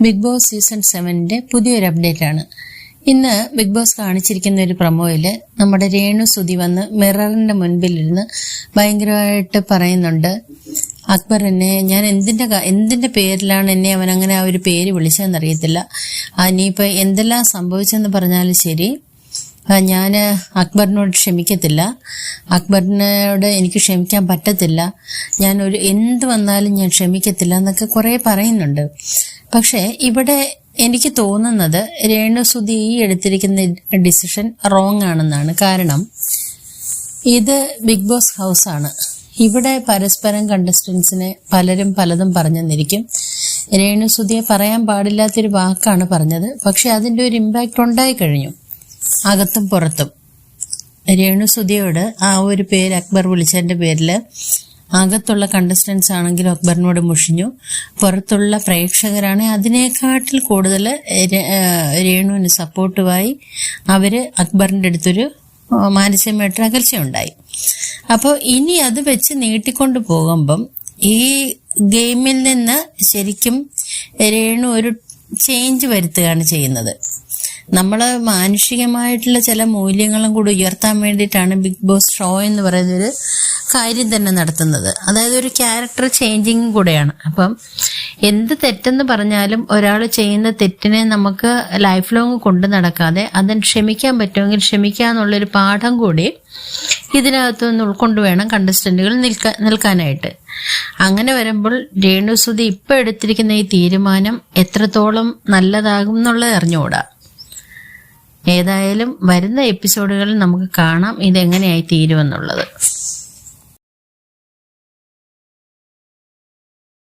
Big boss season സെവനിന്റെ പുതിയൊരു update ആണ് ഇന്ന് ബിഗ് ബോസ് കാണിച്ചിരിക്കുന്ന ഒരു പ്രൊമോയിൽ നമ്മുടെ രേണു സുതി വന്ന് മിററിന്റെ മുൻപിലിരുന്ന് ഭയങ്കരമായിട്ട് പറയുന്നുണ്ട് അക്ബർ എന്നെ ഞാൻ എന്തിന്റെ എന്തിന്റെ പേരിലാണ് എന്നെ അവൻ അങ്ങനെ ആ ഒരു പേര് വിളിച്ചതെന്നറിയത്തില്ല. ഇനിയിപ്പോൾ ഇനിയിപ്പോ എന്തെല്ലാം സംഭവിച്ചെന്ന് പറഞ്ഞാലും ശരി ഞാൻ അക്ബറിനോട് ക്ഷമിക്കത്തില്ല. അക്ബറിനോട് എനിക്ക് ക്ഷമിക്കാൻ പറ്റത്തില്ല. ഞാൻ ഒരു എന്ത് വന്നാലും ഞാൻ ക്ഷമിക്കത്തില്ല എന്നൊക്കെ കുറേ പറയുന്നുണ്ട്. പക്ഷേ ഇവിടെ എനിക്ക് തോന്നുന്നത് രേണുസുതി ഈ എടുത്തിരിക്കുന്ന ഡിസിഷൻ റോങ് ആണെന്നാണ് കാരണം. ഇത് ബിഗ് ബോസ് ഹൗസ് ആണ്. ഇവിടെ പരസ്പരം കണ്ടസ്റ്റൻസിനെ പലരും പലതും പറഞ്ഞെന്നിരിക്കും രേണുസുതിയെ പറയാൻ പാടില്ലാത്തൊരു വാക്കാണ് പറഞ്ഞത്. പക്ഷെ അതിന്റെ ഒരു ഇമ്പാക്റ്റ് ഉണ്ടായി കഴിഞ്ഞു അകത്തും പുറത്തും. രേണുസുതിയോട് ആ ഒരു പേര് അക്ബർ വിളിച്ചതിന്റെ പേരിൽ അകത്തുള്ള കണ്ടസ്റ്റൻസ് ആണെങ്കിലും അക്ബറിനോട് മുഷിഞ്ഞു. പുറത്തുള്ള പ്രേക്ഷകരാണ് അതിനേക്കാട്ടിൽ കൂടുതൽ രേണുവിന് സപ്പോർട്ടുമായി അവർ അക്ബറിന്റെ അടുത്തൊരു മാനസികമായിട്ട് അകൽച്ചയുണ്ടായി. അപ്പോൾ ഇനി അത് വെച്ച് നീട്ടിക്കൊണ്ട് പോകുമ്പം ഈ ഗെയിമിൽ നിന്ന് ശരിക്കും രേണു ഒരു ചേഞ്ച് വരുത്തുകയാണ് ചെയ്യുന്നത്. നമ്മൾ മാനുഷികമായിട്ടുള്ള ചില മൂല്യങ്ങളും കൂടി ഉയർത്താൻ വേണ്ടിയിട്ടാണ് ബിഗ് ബോസ് ഷോ എന്ന് പറയുന്ന ഒരു കാര്യം തന്നെ നടത്തുന്നത്. അതായത് ഒരു ക്യാരക്ടർ ചേഞ്ചിങ് കൂടെയാണ്. അപ്പം എന്ത് തെറ്റെന്ന് പറഞ്ഞാലും ഒരാൾ ചെയ്യുന്ന തെറ്റിനെ നമുക്ക് ലൈഫ് ലോങ് കൊണ്ടു നടക്കാതെ അതിന് ക്ഷമിക്കാൻ പറ്റുമെങ്കിൽ ക്ഷമിക്കുക എന്നുള്ളൊരു പാഠം കൂടി ഇതിനകത്ത് നിന്ന് ഉൾക്കൊണ്ട് വേണം കണ്ടസ്റ്റന്റുകൾ നിൽക്കാൻ നിൽക്കാനായിട്ട്. അങ്ങനെ വരുമ്പോൾ രേണുസുതി ഇപ്പൊ എടുത്തിരിക്കുന്ന ഈ തീരുമാനം എത്രത്തോളം നല്ലതാകും എന്നുള്ളത് അറിഞ്ഞുകൂടാ. ഏതായാലും വരുന്ന എപ്പിസോഡുകളിൽ നമുക്ക് കാണാം ഇതെങ്ങനെയായി തീരുമെന്നുള്ളത്.